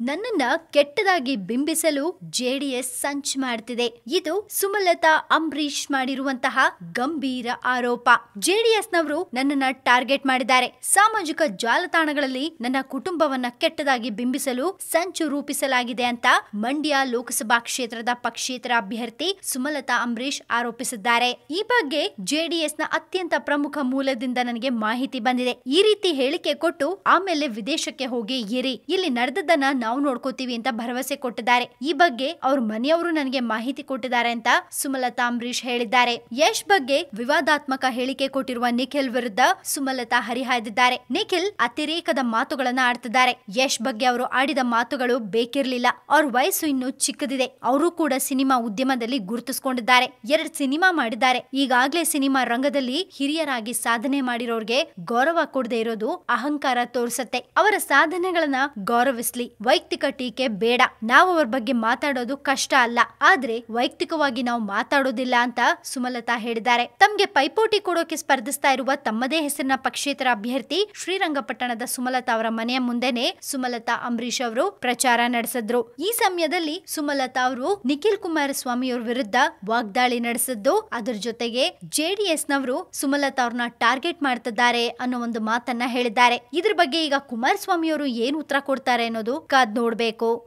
ನನ್ನನ್ನ ಕೆಟ್ಟದಾಗಿ ಬಿಂಬಿಸಲು ಜೆಡಿಎಸ್ ಸಂಚ್ ಮಾಡ್ತಿದೆ. ಇದು ಸುಮಲತಾ ಅಂಬರೀಶ್ ಮಾಡಿರುವಂತಹ ಗಂಭೀರ ಆರೋಪ. ಜೆಡಿಎಸ್ನವರು ನನ್ನನ್ನ ಟಾರ್ಗೆಟ್ ಮಾಡಿದ್ದಾರೆ. ಸಾಮಾಜಿಕ ಜಾಲತಾಣಗಳಲ್ಲಿ ನನ್ನ ಕುಟುಂಬವನ್ನ ಕೆಟ್ಟದಾಗಿ ಬಿಂಬಿಸಲು ಸಂಚು ರೂಪಿಸಲಾಗಿದೆ ಅಂತ ಮಂಡ್ಯ ಲೋಕಸಭಾ ಕ್ಷೇತ್ರದ ಪಕ್ಷೇತರ ಅಭ್ಯರ್ಥಿ ಸುಮಲತಾ ಅಂಬರೀಶ್ ಆರೋಪಿಸಿದ್ದಾರೆ. ಈ ಬಗ್ಗೆ ಜೆಡಿಎಸ್ನ ಅತ್ಯಂತ ಪ್ರಮುಖ ಮೂಲದಿಂದ ನನಗೆ ಮಾಹಿತಿ ಬಂದಿದೆ. ಈ ರೀತಿ ಹೇಳಿಕೆ ಕೊಟ್ಟು ಆಮೇಲೆ ವಿದೇಶಕ್ಕೆ ಹೋಗಿ ಇರಿ. ಇಲ್ಲಿ ನಡೆದದ್ದನ್ನ ನಾವು ನೋಡ್ಕೋತೀವಿ ಅಂತ ಭರವಸೆ ಕೊಟ್ಟಿದ್ದಾರೆ. ಈ ಬಗ್ಗೆ ಅವ್ರ ಮನೆಯವರು ನನಗೆ ಮಾಹಿತಿ ಕೊಟ್ಟಿದ್ದಾರೆ ಅಂತ ಸುಮಲತಾ ಅಂಬರೀಶ್ ಹೇಳಿದ್ದಾರೆ. ಯಶ್ ಬಗ್ಗೆ ವಿವಾದಾತ್ಮಕ ಹೇಳಿಕೆ ಕೊಟ್ಟಿರುವ ನಿಖಿಲ್ ವಿರುದ್ಧ ಸುಮಲತಾ ಹರಿಹಾಯ್ದಿದ್ದಾರೆ. ನಿಖಿಲ್ ಅತಿರೇಕದ ಮಾತುಗಳನ್ನ ಆಡ್ತಿದ್ದಾರೆ. ಯಶ್ ಬಗ್ಗೆ ಅವರು ಆಡಿದ ಮಾತುಗಳು ಬೇಕಿರ್ಲಿಲ್ಲ. ಅವ್ರ ವಯಸ್ಸು ಇನ್ನು ಚಿಕ್ಕದಿದೆ. ಅವರು ಕೂಡ ಸಿನಿಮಾ ಉದ್ಯಮದಲ್ಲಿ ಗುರುತಿಸಿಕೊಂಡಿದ್ದಾರೆ. ಎರಡ್ ಸಿನಿಮಾ ಮಾಡಿದ್ದಾರೆ. ಈಗಾಗಲೇ ಸಿನಿಮಾ ರಂಗದಲ್ಲಿ ಹಿರಿಯರಾಗಿ ಸಾಧನೆ ಮಾಡಿರೋರ್ಗೆ ಗೌರವ ಕೊಡದೆ ಇರೋದು ಅಹಂಕಾರ ತೋರಿಸುತ್ತೆ. ಅವರ ಸಾಧನೆಗಳನ್ನ ಗೌರವಿಸ್ಲಿ. ವೈಯಕ್ತಿಕ ಟೀಕೆ ಬೇಡ. ನಾವು ಅವ್ರ ಬಗ್ಗೆ ಮಾತಾಡೋದು ಕಷ್ಟ ಅಲ್ಲ. ಆದ್ರೆ ವೈಯಕ್ತಿಕವಾಗಿ ನಾವು ಮಾತಾಡೋದಿಲ್ಲ ಅಂತ ಸುಮಲತಾ ಹೇಳಿದ್ದಾರೆ. ತಮ್ಗೆ ಪೈಪೋಟಿ ಕೊಡೋಕೆ ಸ್ಪರ್ಧಿಸ್ತಾ ಇರುವ ತಮ್ಮದೇ ಹೆಸರಿನ ಪಕ್ಷೇತರ ಅಭ್ಯರ್ಥಿ ಶ್ರೀರಂಗಪಟ್ಟಣದ ಸುಮಲತಾ ಅವರ ಮನೆಯ ಮುಂದೆನೆ ಸುಮಲತಾ ಅಂಬರೀಶ್ ಅವರು ಪ್ರಚಾರ ನಡೆಸಿದ್ರು. ಈ ಸಮಯದಲ್ಲಿ ಸುಮಲತಾ ಅವರು ನಿಖಿಲ್ ಕುಮಾರಸ್ವಾಮಿ ಅವರ ವಿರುದ್ಧ ವಾಗ್ದಾಳಿ ನಡೆಸಿದ್ದು, ಅದರ ಜೊತೆಗೆ ಜೆಡಿಎಸ್ ನವರು ಸುಮಲತಾ ಅವ್ರನ್ನ ಟಾರ್ಗೆಟ್ ಮಾಡ್ತಿದ್ದಾರೆ ಅನ್ನೋ ಒಂದು ಮಾತನ್ನ ಹೇಳಿದ್ದಾರೆ. ಇದ್ರ ಬಗ್ಗೆ ಈಗ ಕುಮಾರಸ್ವಾಮಿ ಅವರು ಏನ್ ಉತ್ತರ ಕೊಡ್ತಾರೆ ಅನ್ನೋದು ನೋಡ್ಬೇಕು